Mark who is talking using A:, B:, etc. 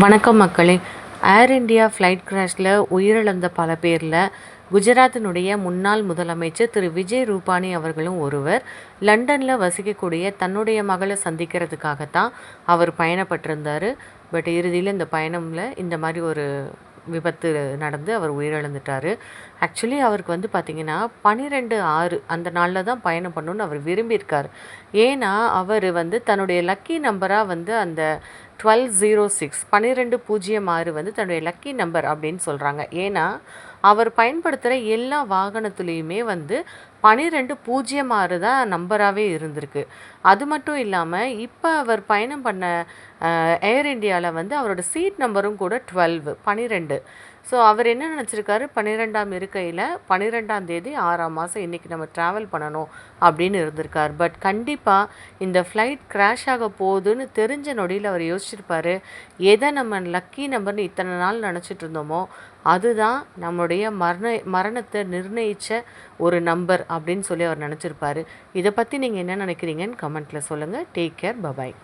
A: வணக்கம் மக்களே. ஏர் India flight கிராஷில் உயிரிழந்த பல பேரில் குஜராத்தினுடைய முன்னாள் முதலமைச்சர் திரு. விஜய் ரூபானி அவர்களும் ஒருவர் லண்டனில் வசிக்கக்கூடிய தன்னுடைய மகளை சந்திக்கிறதுக்காகத்தான் அவர் பயணப்பட்டிருந்தார். பட் இறுதியில் இந்த பயணமில் இந்த மாதிரி ஒரு விபத்து நடந்து அவர் உயிரிழந்துட்டார். ஆக்சுவலி அவருக்கு வந்து பார்த்திங்கன்னா பன்னிரெண்டு ஆறு அந்த நாளில் தான் பயணம் பண்ணணுன்னு அவர் விரும்பியிருக்கார். ஏன்னா அவர் வந்து தன்னுடைய லக்கி நம்பராக வந்து அந்த டுவெல் ஜீரோ சிக்ஸ் பன்னிரெண்டு பூஜ்ஜியம் ஆறு வந்து தன்னுடைய லக்கி நம்பர் அப்படின்னு சொல்கிறாங்க ஏன்னா அவர் பயன்படுத்துகிற எல்லா வாகனத்துலேயுமே வந்து பன்னிரெண்டு பூஜ்ஜியம் ஆறு தான் நம்பராகவே இருந்திருக்கு. அது மட்டும் இல்லாமல் இப்போ அவர் பயணம் பண்ண ஏர் இந்தியாவில் வந்து அவரோட சீட் நம்பரும் கூட டுவெல்வ் பன்னிரெண்டு. ஸோ அவர் என்ன நினச்சிருக்காரு? பன்னிரெண்டாம் இருக்கையில் பன்னிரெண்டாம் தேதி ஆறாம் மாதம் இன்றைக்கி நம்ம ட்ராவல் பண்ணணும் அப்படின்னு இருந்திருக்கார். பட் கண்டிப்பாக இந்த ஃப்ளைட் கிராஷ் ஆக போகுதுன்னு தெரிஞ்ச நொடியில் அவர் யோசிச்சிருப்பார். எதை நம்ம லக்கி நம்பர்னு இத்தனை நாள் நினச்சிட்டு இருந்தோமோ அதுதான் நம்முடைய மரண மரணத்தை நிர்ணயித்த ஒரு நம்பர் அப்படின்னு சொல்லி அவர் நினச்சிருப்பார். இதை பற்றி நீங்கள் என்ன நினைக்கிறீங்கன்னு கமெண்ட்டில் சொல்லுங்கள் டேக் கேர் பபாய்